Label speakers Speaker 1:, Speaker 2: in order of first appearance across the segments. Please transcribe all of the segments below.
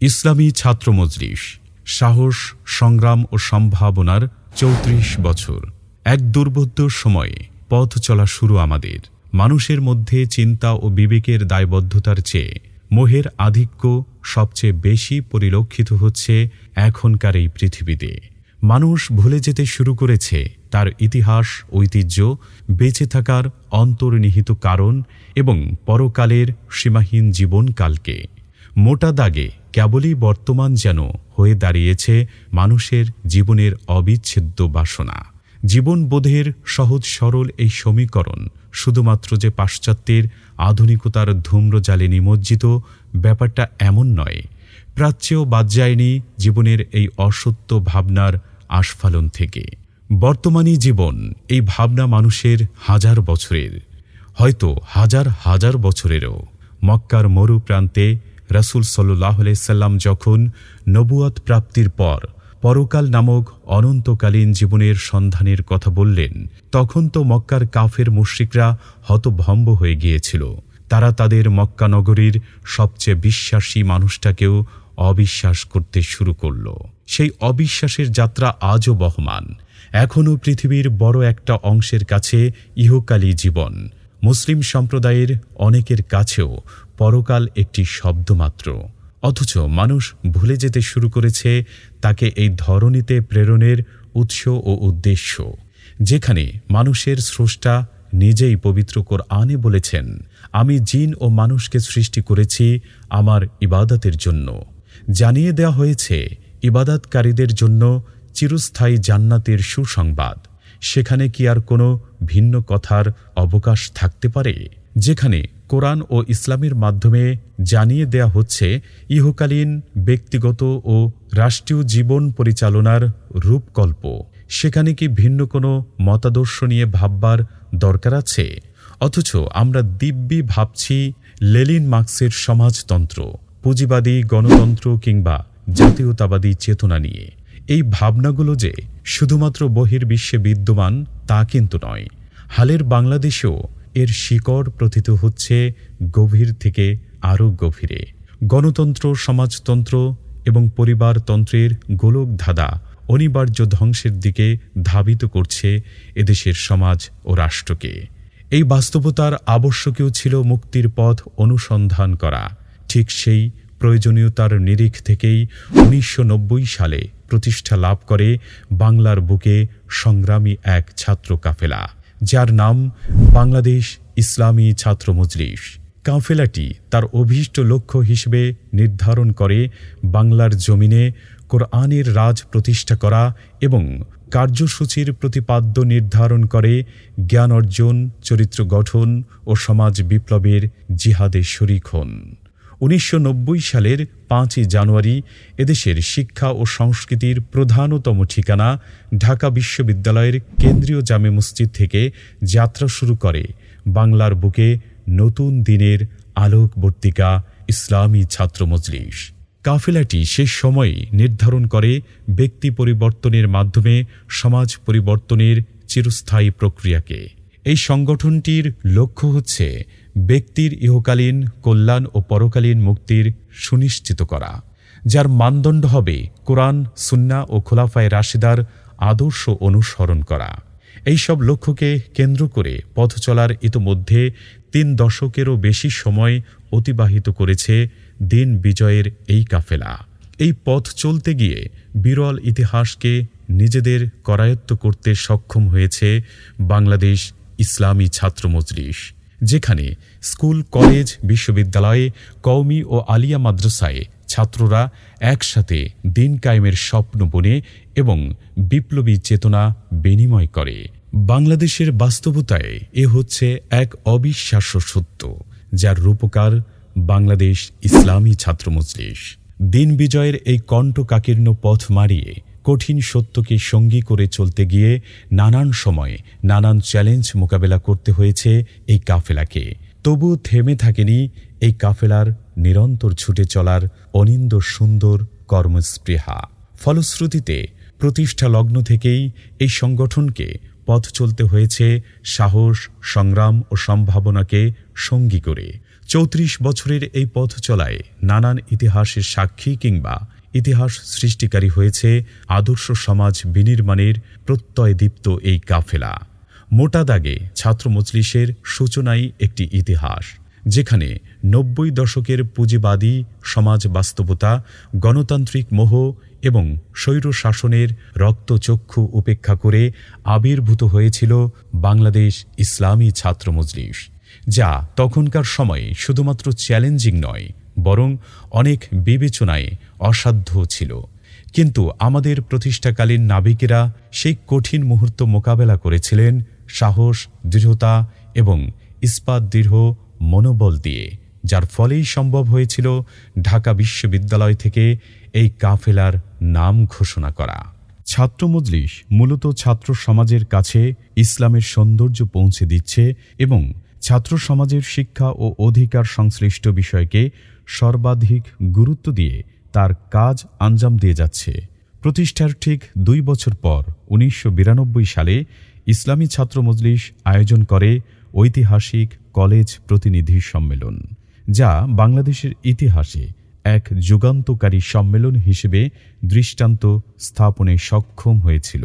Speaker 1: ইসলামী ছাত্র মজলিস, সাহস, সংগ্রাম ও সম্ভাবনার চৌত্রিশ বছর। এক দুর্বোধ্য সময়ে পথ চলা শুরু আমাদের। মানুষের মধ্যে চিন্তা ও বিবেকের দায়বদ্ধতার চেয়ে মোহের আধিক্য সবচেয়ে বেশি পরিলক্ষিত হচ্ছে এখনকার এই পৃথিবীতে। মানুষ ভুলে যেতে শুরু করেছে তার ইতিহাস, ঐতিহ্য, বেঁচে থাকার অন্তর্নিহিত কারণ এবং পরকালের সীমাহীন জীবনকালকে। মোটা দাগে কেবলই বর্তমান যেন হয়ে দাঁড়িয়েছে মানুষের জীবনের অবিচ্ছেদ্য বাসনা। জীবনবোধের সহজ সরল এই সমীকরণ শুধুমাত্র যে পাশ্চাত্যের আধুনিকতার ধূম্রজালে নিমজ্জিত, ব্যাপারটা এমন নয়। প্রাচ্যেও বাদ যায়নি জীবনের এই অসত্য ভাবনার আস্ফালন থেকে। বর্তমানী জীবন এই ভাবনা মানুষের হাজার বছরের। হয়তো হাজার হাজার বছরেরও। মক্কার মরু প্রান্তে রাসুল সাল্লাহ সাল্লাম যখন নবুয়াত প্রাপ্তির পর পরকাল নামক অনন্তকালীন জীবনের সন্ধানের কথা বললেন, তখন তো মক্কার কাফের মুশ্রিকরা হতভম্ব হয়ে গিয়েছিল। তারা তাদের মক্কা নগরীর সবচেয়ে বিশ্বাসী মানুষটাকেও অবিশ্বাস করতে শুরু করল। সেই অবিশ্বাসের যাত্রা আজও বহমান। এখনও পৃথিবীর বড় একটা অংশের কাছে ইহকালী জীবন। মুসলিম সম্প্রদায়ের অনেকের কাছেও পরকাল একটি শব্দমাত্র। অথচ মানুষ ভুলে যেতে শুরু করেছে তাকে এই ধরনীতে প্রেরণের উৎস ও উদ্দেশ্য, যেখানে মানুষের স্রষ্টা নিজেই পবিত্র আনে বলেছেন, আমি জিন ও মানুষকে সৃষ্টি করেছি আমার ইবাদতের জন্য। জানিয়ে দেওয়া হয়েছে, ইবাদতকারীদের জন্য চিরস্থায়ী জান্নাতের সুসংবাদ। সেখানে কি আর কোনো ভিন্ন কথার অবকাশ থাকতে পারে? যেখানে কোরআন ও ইসলামের মাধ্যমে জানিয়ে দেয়া হচ্ছে, ইহকালীন, ব্যক্তিগত ও রাষ্ট্রীয় জীবন পরিচালনার রূপকল্প। সেখানে কি ভিন্ন কোনো মতাদর্শ নিয়ে ভাববার দরকার আছে? অথচ আমরা দিব্যি ভাবছি লেলিন মার্ক্সের সমাজতন্ত্র, পুঁজিবাদী গণতন্ত্র কিংবা জাতীয়তাবাদী চেতনা নিয়ে। এই ভাবনাগুলো যে শুধুমাত্র বহির্বিশ্বে বিদ্যমান তা কিন্তু নয়। হালের বাংলাদেশেও এর শিকড় প্রথিত হচ্ছে গভীর থেকে আরও গভীরে। গণতন্ত্র, সমাজতন্ত্র এবং পরিবারতন্ত্রের গোলক ধাঁধা অনিবার্য ধ্বংসের দিকে ধাবিত করছে এদেশের সমাজ ও রাষ্ট্রকে। এই বাস্তবতার আবশ্যকীয় ছিল মুক্তির পথ অনুসন্ধান করা। ঠিক সেই প্রয়োজনীয়তার নিরিখ থেকেই উনিশশো নব্বই সালে প্রতিষ্ঠা লাভ করে বাংলার বুকে সংগ্রামী এক ছাত্র কাফেলা। যার নাম বাংলাদেশ ইসলামী ছাত্র মজলিস। কাফেলাটি তার অভীষ্ট লক্ষ্য হিসেবে নির্ধারণ করে বাংলার জমিনে কোরআনের রাজ প্রতিষ্ঠা করা এবং কার্যসূচির প্রতিপাদ্য নির্ধারণ করে জ্ঞান অর্জন, চরিত্র গঠন ও সমাজ বিপ্লবের জিহাদে শরিক হন। উনিশশো নব্বই সালের পাঁচই জানুয়ারি এদেশের শিক্ষা ও সংস্কৃতির প্রধানতম ঠিকানা ঢাকা বিশ্ববিদ্যালয়ের কেন্দ্রীয় জামে মসজিদ থেকে যাত্রা শুরু করে। বাংলার বুকে নতুন দিনের আলোকবর্তিকা ইসলামী ছাত্র মজলিস। কাফেলাটি শেষ সময়ে নির্ধারণ করে ব্যক্তি পরিবর্তনের মাধ্যমে সমাজ পরিবর্তনের চিরস্থায়ী প্রক্রিয়াকে। এই সংগঠনটির লক্ষ্য হচ্ছে ব্যক্তির ইহকালীন, কল্যাণ ও পরকালীন মুক্তির সুনিশ্চিত করা, যার মানদণ্ড হবে কোরআন, সুন্না ও খোলাফায় রাশিদার আদর্শ অনুসরণ করা। এইসব লক্ষ্যকে কেন্দ্র করে পথ চলার ইতোমধ্যে তিন দশকেরও বেশি সময় অতিবাহিত করেছে দিন বিজয়ের এই কাফেলা। এই পথ চলতে গিয়ে বিরল ইতিহাসকে নিজেদের করায়ত্ত করতে সক্ষম হয়েছে বাংলাদেশ ইসলামী ছাত্র মজলিস যেখানে স্কুল, কলেজ, বিশ্ববিদ্যালয়ে, কওমি ও আলিয়া মাদ্রাসায় ছাত্ররা একসাথে দিন কায়েমের স্বপ্ন বনে এবং বিপ্লবী চেতনা বিনিময় করে। বাংলাদেশের বাস্তবতায় এ হচ্ছে এক অবিশ্বাস্য সত্য, যার রূপকার বাংলাদেশ ইসলামী ছাত্র মজলিস দিন বিজয়ের এই কণ্ঠকাকীর্ণ পথ মারিয়ে কঠিন সত্যকে সঙ্গী করে চলতে গিয়ে নানান সময়ে নানান চ্যালেঞ্জ মোকাবেলা করতে হয়েছে এই কাফেলাকে। তবু থেমে থাকেনি এই কাফেলার নিরন্তর ছুটে চলার অনিন্দ সুন্দর কর্মস্পৃহা। ফলশ্রুতিতে প্রতিষ্ঠা লগ্ন থেকেই এই সংগঠনকে পথ চলতে হয়েছে সাহস, সংগ্রাম ও সম্ভাবনাকে সঙ্গী করে। চৌত্রিশ বছরের এই পথ চলায় নানান ইতিহাসের সাক্ষী কিংবা ইতিহাস সৃষ্টিকারী হয়েছে আদর্শ সমাজ বিনির্মাণের প্রত্যয়দীপ্ত এই কাফেলা মোটা দাগে ছাত্র মজলিসের সূচনাই একটি ইতিহাস, যেখানে নব্বই দশকের পুঁজিবাদী সমাজ বাস্তবতা, গণতান্ত্রিক মোহ এবং স্বৈর শাসনের রক্তচক্ষু উপেক্ষা করে আবির্ভূত হয়েছিল বাংলাদেশ ইসলামী ছাত্র মজলিস, যা তখনকার সময়ে শুধুমাত্র চ্যালেঞ্জিং নয় বরং অনেক বিবেচনায় অসাধ্য ছিল। কিন্তু আমাদের প্রতিষ্ঠাকালীন নাবিকেরা সেই কঠিন মুহূর্ত মোকাবেলা করেছিলেন সাহস, দৃঢ়তা এবং ইস্পাত দৃঢ় মনোবল দিয়ে, যার ফলেই সম্ভব হয়েছিল ঢাকা বিশ্ববিদ্যালয় থেকে এই কাফেলার নাম ঘোষণা করা। ছাত্র মজলিস মূলত ছাত্র সমাজের কাছে ইসলামের সৌন্দর্য পৌঁছে দিচ্ছে এবং ছাত্র সমাজের শিক্ষা ও অধিকার সংশ্লিষ্ট বিষয়কে সর্বাধিক গুরুত্ব দিয়ে তার কাজ আঞ্জাম দিয়ে যাচ্ছে। প্রতিষ্ঠার ঠিক দুই বছর পর উনিশশো বিরানব্বই সালে ইসলামী ছাত্র মজলিস আয়োজন করে ঐতিহাসিক কলেজ প্রতিনিধি সম্মেলন, যা বাংলাদেশের ইতিহাসে এক যুগান্তকারী সম্মেলন হিসেবে দৃষ্টান্ত স্থাপনে সক্ষম হয়েছিল।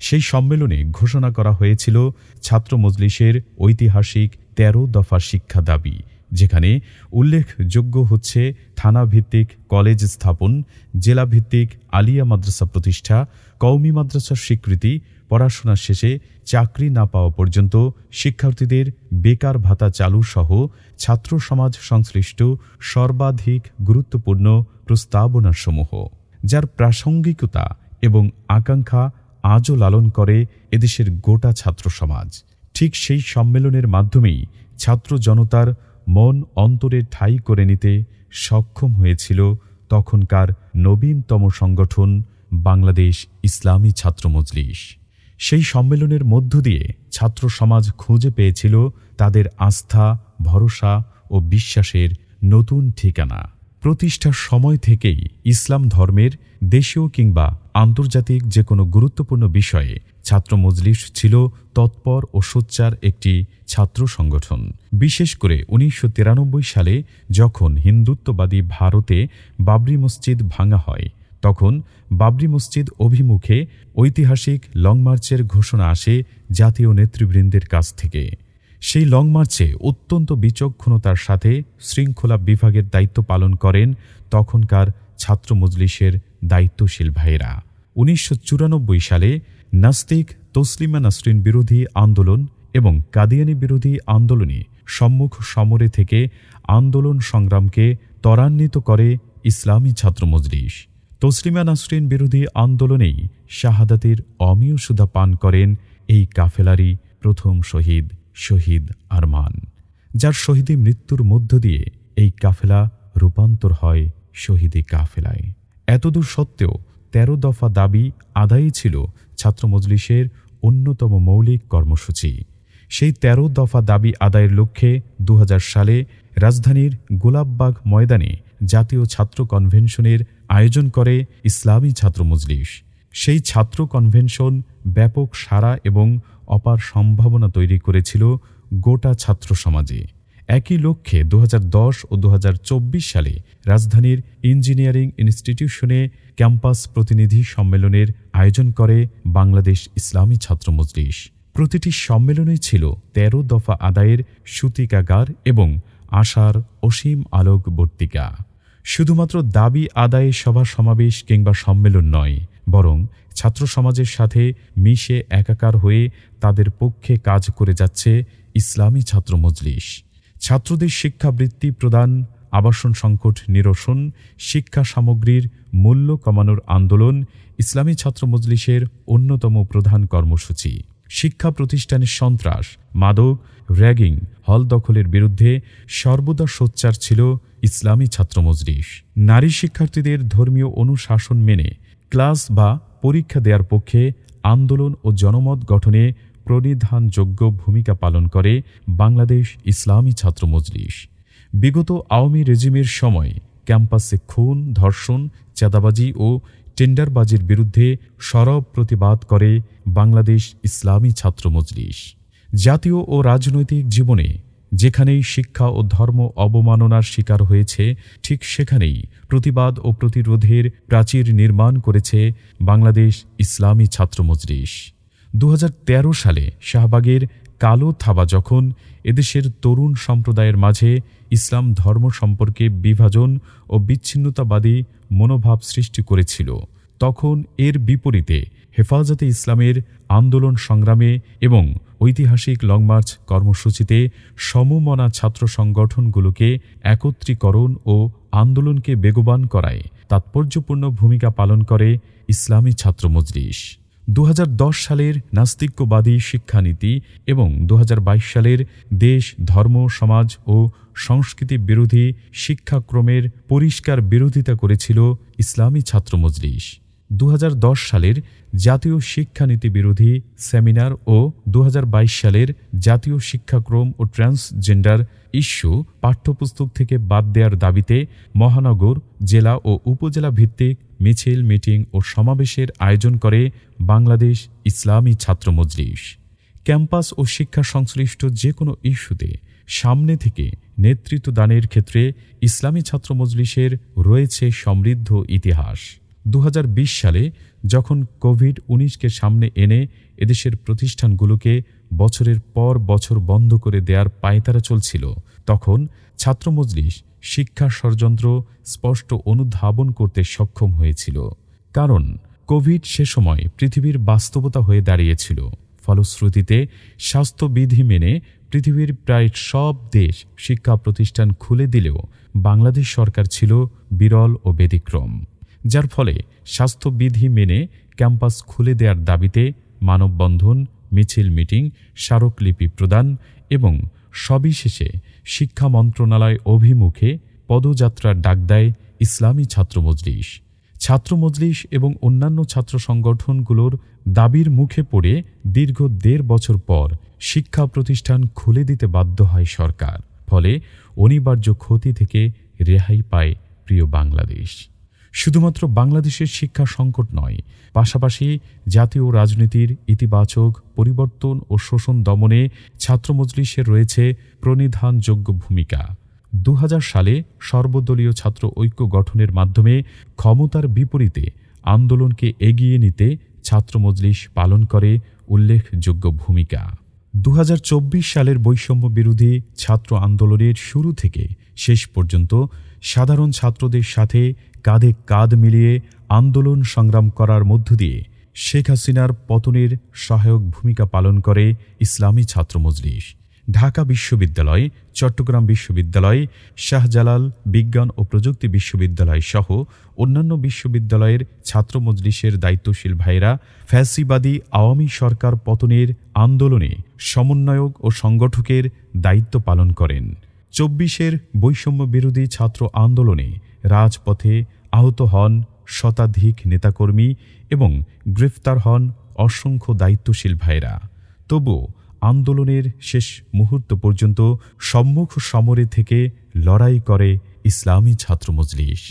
Speaker 1: সেই সম্মেলনে ঘোষণা করা হয়েছিল ছাত্র মজলিসের ঐতিহাসিক তেরো দফা শিক্ষা দাবি যেখানে উল্লেখযোগ্য হচ্ছে থানাভিত্তিক কলেজ স্থাপন, জেলাভিত্তিক আলিয়া মাদ্রাসা প্রতিষ্ঠা, কওমি মাদ্রাসার স্বীকৃতি, পড়াশোনা শেষে চাকরি না পাওয়া পর্যন্ত শিক্ষার্থীদের বেকার ভাতা চালু সহ ছাত্র সমাজ সংশ্লিষ্ট সর্বাধিক গুরুত্বপূর্ণ প্রস্তাবনাসমূহ, যার প্রাসঙ্গিকতা এবং আকাঙ্ক্ষা আজও লালন করে এদেশের গোটা ছাত্র সমাজ। ঠিক সেই সম্মেলনের মাধ্যমেই ছাত্র জনতার মন অন্তরে ঠাই করে নিতে সক্ষম হয়েছিল তখনকার নবীনতম সংগঠন বাংলাদেশ ইসলামী ছাত্র মজলিস। সেই সম্মেলনের মধ্য দিয়ে ছাত্র সমাজ খুঁজে পেয়েছিল তাদের আস্থা, ভরসা ও বিশ্বাসের নতুন ঠিকানা। প্রতিষ্ঠার সময় থেকেই ইসলাম ধর্মের দেশীয় কিংবা আন্তর্জাতিক যে কোনো গুরুত্বপূর্ণ বিষয়ে ছাত্র মজলিস ছিল তৎপর ও সোচ্চার একটি ছাত্র সংগঠন। বিশেষ করে উনিশশো তিরানব্বই সালে যখন হিন্দুত্ববাদী ভারতে বাবরি মসজিদ ভাঙা হয়, তখন বাবরি মসজিদ অভিমুখে ঐতিহাসিক লং মার্চের ঘোষণা আসে জাতীয় নেতৃবৃন্দের কাছ থেকে। সেই লং মার্চে অত্যন্ত বিচক্ষণতার সাথে শৃঙ্খলা বিভাগের দায়িত্ব পালন করেন তখনকার ছাত্র মজলিসের দায়িত্বশীল ভাইয়েরা। উনিশশো সালে নাস্তিক, তসলিমা নাসরিন বিরোধী আন্দোলন এবং কাদিয়ানি বিরোধী আন্দোলনে সম্মুখ সমরে থেকে আন্দোলন সংগ্রামকে ত্বরান্বিত করে ইসলামী ছাত্র মজলিস তসলিমা নাসরিন বিরোধী আন্দোলনেই শাহাদাতের অমীয় সুধা পান করেন এই কাফেলারই প্রথম শহীদ শহীদ আরমান, যার শহীদি মৃত্যুর মধ্য দিয়ে এই কাফেলা রূপান্তর হয় শহীদি কাফেলায়। এতদূর সত্ত্বেও তেরো দফা দাবি আদায়ই ছিল ছাত্র মজলিসের অন্যতম মৌলিক কর্মসূচি। সেই তেরো দফা দাবি আদায়ের লক্ষ্যে দু হাজার সালে রাজধানীর গোলাপবাগ ময়দানে জাতীয় ছাত্র কনভেনশনের আয়োজন করে ইসলামী ছাত্র মজলিস। সেই ছাত্র কনভেনশন ব্যাপক সারা এবং অপার সম্ভাবনা তৈরি করেছিল গোটা ছাত্র সমাজে। একই লক্ষ্যে দু হাজার দশ ও দু হাজার চব্বিশ সালে রাজধানীর ইঞ্জিনিয়ারিং ইনস্টিটিউশনে ক্যাম্পাস প্রতিনিধি সম্মেলনের আয়োজন করে বাংলাদেশ ইসলামী ছাত্র মজলিস। প্রতিটি সম্মেলনে ছিল ১৩ দফা আদায়ের সূতিকাগার এবং আশার অসীম আলোক বর্তিকা। শুধুমাত্র দাবি আদায়ে সভা সমাবেশ কিংবা সম্মেলন নয়, বরং ছাত্র সমাজের সাথে মিশে একাকার হয়ে তাদের পক্ষে কাজ করে যাচ্ছে ইসলামী ছাত্র মজলিস। ছাত্রদের শিক্ষাবৃত্তি প্রদান, আবাসন সংকট নিরসন, শিক্ষা সামগ্রীর মূল্য কমানোর আন্দোলন ইসলামী ছাত্র মজলিসের অন্যতম প্রধান কর্মসূচি। শিক্ষা প্রতিষ্ঠানের সন্ত্রাস, মাদক, র্যাগিং, হল দখলের বিরুদ্ধে সর্বদা সোচ্চার ছিল ইসলামী ছাত্র মজলিস। নারী শিক্ষার্থীদের ধর্মীয় অনুশাসন মেনে ক্লাস বা পরীক্ষা দেওয়ার পক্ষে আন্দোলন ও জনমত গঠনে প্রণিধানযোগ্য ভূমিকা পালন করে বাংলাদেশ ইসলামী ছাত্র মজলিস। বিগত আওয়ামী রেজিমের সময় ক্যাম্পাসে খুন, ধর্ষণ, চাঁদাবাজি ও টেন্ডারবাজির বিরুদ্ধে সরব প্রতিবাদ করে বাংলাদেশ ইসলামী ছাত্র মজলিস। জাতীয় ও রাজনৈতিক জীবনে যেখানেই শিক্ষা ও ধর্ম অবমাননার শিকার হয়েছে, ঠিক সেখানেই প্রতিবাদ ও প্রতিরোধের প্রাচীর নির্মাণ করেছে বাংলাদেশ ইসলামী ছাত্র মজলিস। দু হাজার তেরো সালে শাহবাগের কালো থাবা যখন এদেশের তরুণ সম্প্রদায়ের মাঝে ইসলাম ধর্ম সম্পর্কে বিভাজন ও বিচ্ছিন্নতাবাদী মনোভাব সৃষ্টি করেছিল, তখন এর বিপরীতে হেফাজতে ইসলামের আন্দোলন সংগ্রামে এবং ঐতিহাসিক লং মার্চ কর্মসূচিতে সমমনা ছাত্র সংগঠনগুলোকে একত্রীকরণ ও আন্দোলনকে বেগবান করায় তাৎপর্যপূর্ণ ভূমিকা পালন করে ইসলামী ছাত্র মজলিস। দু হাজার দশ সালের নাস্তিক্যবাদী শিক্ষানীতি এবং দু হাজার বাইশ সালের দেশ, ধর্ম, সমাজ ও সংস্কৃতি বিরোধী শিক্ষাক্রমের পরিষ্কার বিরোধিতা করেছিল ইসলামী ছাত্র মজলিস। দু হাজার দশ সালের জাতীয় শিক্ষানীতি বিরোধী সেমিনার ও দু হাজার বাইশ সালের জাতীয় শিক্ষাক্রম ও ট্রান্সজেন্ডার ইস্যু পাঠ্যপুস্তক থেকে বাদ দেওয়ার দাবিতে মহানগর, জেলা ও উপজেলা ভিত্তিক মিছিল, মিটিং ও সমাবেশের আয়োজন করে বাংলাদেশ ইসলামী ছাত্র মজলিস। ক্যাম্পাস ও শিক্ষা সংশ্লিষ্ট যে কোনো ইস্যুতে সামনে থেকে নেতৃত্ব দানের ক্ষেত্রে ইসলামী ছাত্র মজলিসের রয়েছে সমৃদ্ধ ইতিহাস। দু হাজার বিশ সালে যখন কোভিড উনিশকে সামনে এনে এদেশের প্রতিষ্ঠানগুলোকে বছরের পর বছর বন্ধ করে দেওয়ার পায়তারা চলছিল, তখন ছাত্র মজলিস শিক্ষা ষড়যন্ত্র স্পষ্ট অনুধাবন করতে সক্ষম হয়েছিল। কারণ, কোভিড সে সময় পৃথিবীর বাস্তবতা হয়ে দাঁড়িয়েছিল। ফলশ্রুতিতে, স্বাস্থ্যবিধি মেনে পৃথিবীর প্রায় সব দেশ শিক্ষা প্রতিষ্ঠান খুলে দিলেও বাংলাদেশ সরকার ছিল বিরল ও ব্যতিক্রম। যার ফলে স্বাস্থ্যবিধি মেনে ক্যাম্পাস খুলে দেওয়ার দাবিতে মানববন্ধন, মিছিল মিটিং, স্মারকলিপি প্রদান এবং সবিশেষে শিক্ষা মন্ত্রণালয় অভিমুখে পদযাত্রার ডাক দেয় ইসলামী ছাত্র মজলিস। ছাত্র মজলিস এবং অন্যান্য ছাত্র সংগঠনগুলোর দাবির মুখে পড়ে দীর্ঘ দেড় বছর পর শিক্ষা প্রতিষ্ঠান খুলে দিতে বাধ্য হয় সরকার। ফলে অনিবার্য ক্ষতি থেকে রেহাই পায় প্রিয় বাংলাদেশ। শুধুমাত্র বাংলাদেশের শিক্ষা সংকট নয়, পাশাপাশি জাতীয় রাজনীতির ইতিবাচক পরিবর্তন ও শোষণ দমনে ছাত্র মজলিসের রয়েছে প্রণিধানযোগ্য ভূমিকা। দু হাজার সালে সর্বদলীয় ছাত্র ঐক্য গঠনের মাধ্যমে ক্ষমতার বিপরীতে আন্দোলনকে এগিয়ে নিতে ছাত্র মজলিস পালন করে উল্লেখযোগ্য ভূমিকা। দু হাজার চব্বিশ সালের বৈষম্য বিরোধী ছাত্র আন্দোলনের শুরু থেকে শেষ পর্যন্ত সাধারণ ছাত্রদের সাথে কাঁধে কাঁধ মিলিয়ে আন্দোলন সংগ্রাম করার মধ্য দিয়ে শেখ হাসিনার পতনের সহায়ক ভূমিকা পালন করে ইসলামী ছাত্র মজলিস। ঢাকা বিশ্ববিদ্যালয়, চট্টগ্রাম বিশ্ববিদ্যালয়, শাহজালাল বিজ্ঞান ও প্রযুক্তি বিশ্ববিদ্যালয় সহ অন্যান্য বিশ্ববিদ্যালয়ের ছাত্র মজলিসের দায়িত্বশীল ভাইরা ফ্যাসিবাদী আওয়ামী সরকার পতনের আন্দোলনে সমন্বয়ক ও সংগঠকের দায়িত্ব পালন করেন। চব্বিশের বৈষম্য বিরোধী ছাত্র আন্দোলনে রাজপথে আহত হন শতাধিক নেতাকর্মী এবং গ্রেফতার হন অসংখ্য দায়িত্বশীল ভাইরা। তবুও আন্দোলনের শেষ মুহূর্ত পর্যন্ত সম্মুখ সমরে থেকে লড়াই করে ইসলামী ছাত্র মজলিস,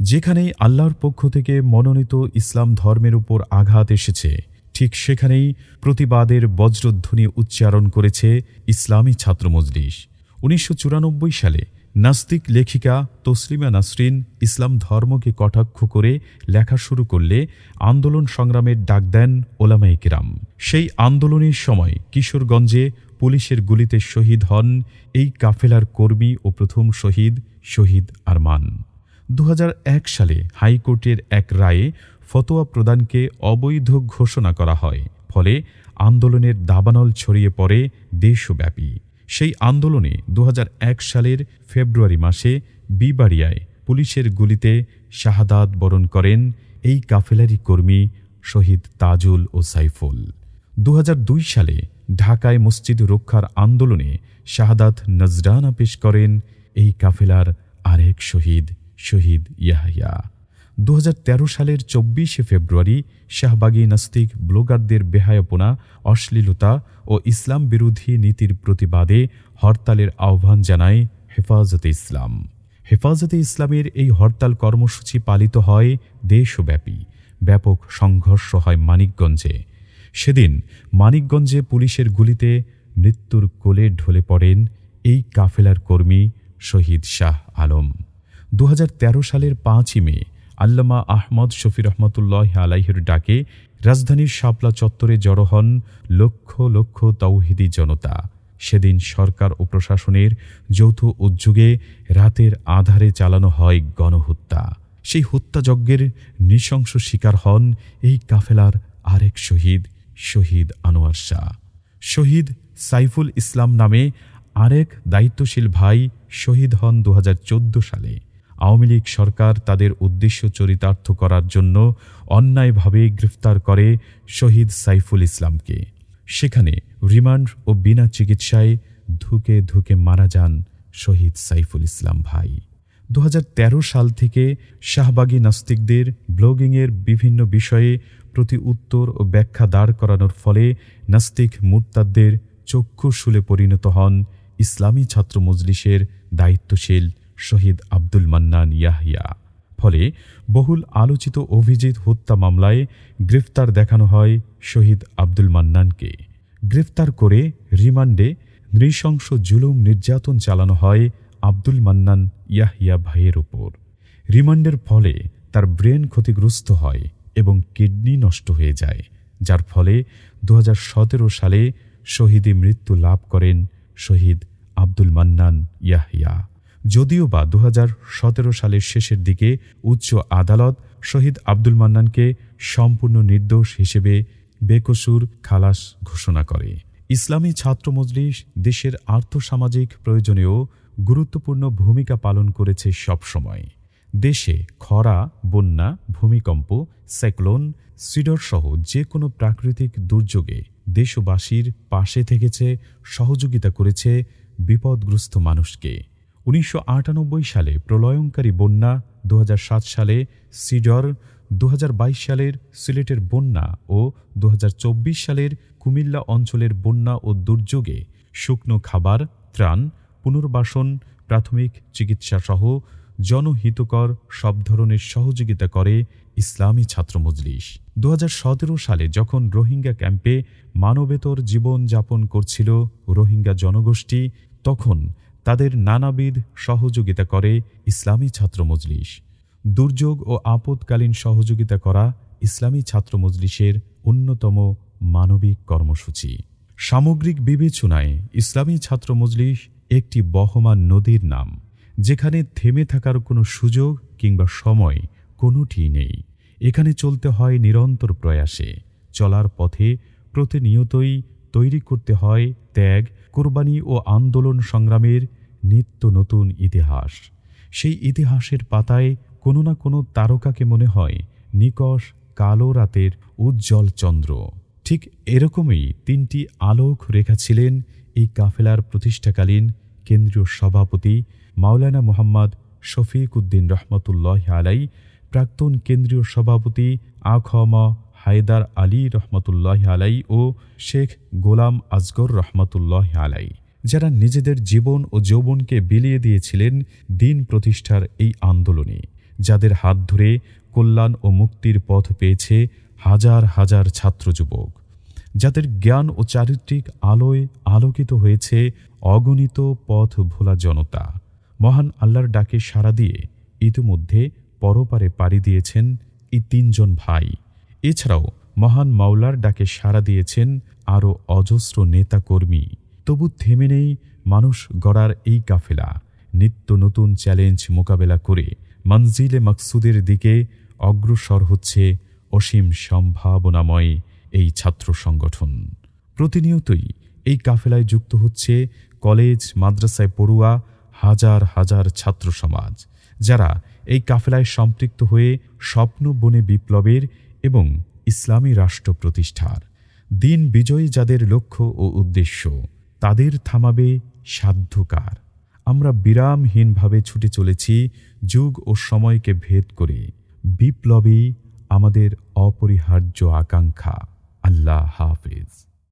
Speaker 1: যেখানে আল্লাহর পক্ষ থেকে মনোনীত ইসলাম ধর্মের উপর আঘাত এসেছে। ঠিক সেখানেই প্রতিবাদের বজ্রধ্বনি উচ্চারণ করেছে ইসলামী ছাত্র মজলিস। উনিশশো চুরানব্বই সালে নাস্তিক লেখিকা তসলিমা নাসরিন ইসলাম ধর্মকে কটাক্ষ করে লেখা শুরু করলে আন্দোলন সংগ্রামের ডাক দেন ওলামাইকেরাম সেই আন্দোলনের সময় কিশোরগঞ্জে পুলিশের গুলিতে শহীদ হন এই কাফেলার কর্মী ও প্রথম শহীদ শহীদ আরমান। দু হাজার এক সালে হাইকোর্টের এক রায়ে ফতোয়া প্রদানকে অবৈধ ঘোষণা করা হয়, ফলে আন্দোলনের দাবানল ছড়িয়ে পড়ে দেশব্যাপী। সেই আন্দোলনে দু হাজার এক সালের ফেব্রুয়ারি মাসে বিবাড়িয়ায় পুলিশের গুলিতে শাহাদাত বরণ করেন এই কাফেলারি কর্মী শহীদ তাজুল ও সাইফুল। দু হাজার দুই সালে ঢাকায় মসজিদ রক্ষার আন্দোলনে শাহাদাত নজরানা পেশ করেন এই কাফেলার আরেক শহীদ শহীদ ইয়াহিয়া। দু হাজার তেরো সালের চব্বিশে ফেব্রুয়ারি শাহবাগী নাস্তিক ব্লগারদের বেহায়াপনা, অশ্লীলতা ও ইসলাম বিরোধী নীতির প্রতিবাদে হরতালের আহ্বান জানায় হেফাজতে ইসলাম। হেফাজতে ইসলামের এই হরতাল কর্মসূচি পালিত হয় দেশব্যাপী। ব্যাপক সংঘর্ষ হয় মানিকগঞ্জে। সেদিন মানিকগঞ্জে পুলিশের গুলিতে মৃত্যুর কোলে ঢলে পড়েন এই কাফেলার কর্মী শহীদ শাহ আলম। দু হাজার তেরো সালের পাঁচই মে আল্লামা আহমদ শফি রহমতুল্লাহ আলাইহের ডাকে রাজধানীর শাপলা চত্বরে জড়ো হন লক্ষ লক্ষ তৌহিদি জনতা। সেদিন সরকার ও প্রশাসনের যৌথ উদ্যোগে রাতের আধারে চালানো হয় গণহত্যা। সেই হত্যাযজ্ঞের নৃশংস শিকার হন এই কাফেলার আরেক শহীদ শহীদ আনোয়ার শাহ। শহীদ সাইফুল ইসলাম নামে আরেক দায়িত্বশীল ভাই শহীদ হন দু হাজার চৌদ্দ সালে। আওয়ামী লীগ সরকার তাদের উদ্দেশ্য চরিতার্থ করার জন্য অন্যায়ভাবে গ্রেফতার করে শহীদ সাইফুল ইসলামকে। সেখানে রিমান্ড ও বিনা চিকিৎসায় ধুকে ধুকে মারা যান শহীদ সাইফুল ইসলাম ভাই। দু হাজার তেরো সাল থেকে শাহবাগী নাস্তিকদের ব্লগিংয়ের বিভিন্ন বিষয়ে প্রতি উত্তর ও ব্যাখ্যা দাঁড় করানোর ফলে নাস্তিক মুরতাদদের চক্ষু শুলে পরিণত হন ইসলামী ছাত্র মজলিসের দায়িত্বশীল শহীদ আব্দুল মান্নান ইয়াহিয়া। ফলে বহুল আলোচিত অভিজিৎ হত্যা মামলায় গ্রেফতার দেখানো হয় শহীদ আব্দুল মান্নানকে। গ্রেফতার করে রিমান্ডে নৃশংস জুলুম নির্যাতন চালানো হয় আব্দুল মান্নান ইয়াহিয়া ভাইয়ের ওপর। রিমান্ডের ফলে তার ব্রেন ক্ষতিগ্রস্ত হয় এবং কিডনি নষ্ট হয়ে যায়, যার ফলে দু হাজার সতেরো সালে শহীদে মৃত্যু লাভ করেন শহীদ আব্দুল মান্নান ইয়াহিয়া। যদিও বা দু হাজার সতেরো সালের শেষের দিকে উচ্চ আদালত শহীদ আব্দুল মান্নানকে সম্পূর্ণ নির্দোষ হিসেবে বেকসুর খালাস ঘোষণা করে। ইসলামী ছাত্র মজলিস দেশের আর্থসামাজিক প্রয়োজনেও গুরুত্বপূর্ণ ভূমিকা পালন করেছে সবসময়। দেশে খরা, বন্যা, ভূমিকম্প, সাইক্লোন, সিডর সহ যে কোনো প্রাকৃতিক দুর্যোগে দেশবাসীর পাশে থেকেছে, সহযোগিতা করেছে বিপদগ্রস্ত মানুষকে। উনিশশো আটানব্বই সালে প্রলয়ঙ্কারী বন্যা দু হাজার সাত সালে সিডর দু হাজার বাইশ সালের সিলেটের বন্যা ও দু হাজার চব্বিশ সালের কুমিল্লা অঞ্চলের বন্যা ও দুর্যোগে শুকনো খাবার, ত্রাণ, পুনর্বাসন, প্রাথমিক চিকিৎসাসহ জনহিতকর সব ধরনের সহযোগিতা করে ইসলামী ছাত্র মজলিস। দু হাজার সতেরো সালে যখন রোহিঙ্গা ক্যাম্পে মানবেতর জীবন যাপন করছিল রোহিঙ্গা জনগোষ্ঠী, তখন তাদের নানাবিধ সহযোগিতা করে ইসলামী ছাত্র মজলিস। দুর্যোগ ও আপদকালীন সহযোগিতা করা ইসলামী ছাত্র মজলিসের অন্যতম মানবিক কর্মসূচি। সামগ্রিক বিবেচনায় ইসলামী ছাত্র মজলিস একটি বহমান নদীর নাম, যেখানে থেমে থাকার কোনো সুযোগ কিংবা সময় কোনোটি নেই। এখানে চলতে হয় নিরন্তর প্রয়াসে, চলার পথে প্রতিনিয়তই তৈরি করতে হয় ত্যাগ, কোরবানি ও আন্দোলন সংগ্রামের নিত্য নতুন ইতিহাস। সেই ইতিহাসের পাতায় কোনো না কোনো তারকাকে মনে হয় নিকষ কালো রাতের উজ্জ্বল চন্দ্র। ঠিক এরকমই তিনটি আলোক রেখা ছিলেন এই কাফেলার প্রতিষ্ঠাকালীন কেন্দ্রীয় সভাপতি মাওলানা মোহাম্মদ শফিক উদ্দিন রহমতুল্লাহ আলাই, প্রাক্তন কেন্দ্রীয় সভাপতি আখমা হায়দার আলী রহমতুল্লাহ আলাই ও শেখ গোলাম আজগর রহমতুল্লাহ আলাই। যারা নিজেদের জীবন ও যৌবনকে বিলিয়ে দিয়েছিলেন দিন প্রতিষ্ঠার এই আন্দোলনে, যাদের হাত ধরে কল্যাণ ও মুক্তির পথ পেয়েছে হাজার হাজার ছাত্র যুবক যাদের জ্ঞান ও চারিত্রিক আলোয় আলোকিত হয়েছে অগণিত পথ ভোলা জনতা, মহান আল্লাহর ডাকে সাড়া দিয়ে ইতিমধ্যে পরপারে পাড়ি দিয়েছেন এই তিনজন ভাই। এছাড়াও মহান মাওলার ডাকে সাড়া দিয়েছেন আরও অজস্র নেতাকর্মী। তবু থেমে নেই মানুষ গড়ার এই কাফেলা নিত্য নতুন চ্যালেঞ্জ মোকাবেলা করে মঞ্জিলে মকসুদের দিকে অগ্রসর হচ্ছে অসীম সম্ভাবনাময় এই ছাত্র সংগঠন। প্রতিনিয়তই এই কাফেলায় যুক্ত হচ্ছে কলেজ, মাদ্রাসায় পড়ুয়া হাজার হাজার ছাত্র সমাজ, যারা এই কাফেলায় সম্পৃক্ত হয়ে স্বপ্ন বনে বিপ্লবের এবং ইসলামী রাষ্ট্র প্রতিষ্ঠার। দিন বিজয়ী যাদের লক্ষ্য ও উদ্দেশ্য। তাদের থামাবে সাধ্যকার। আমরা বিরামহীনভাবে ছুটে চলেছি, যুগ ও সময়কে ভেদ করে। বিপ্লবী আমাদের অপরিহার্য আকাঙ্ক্ষা। আল্লাহ হাফেজ।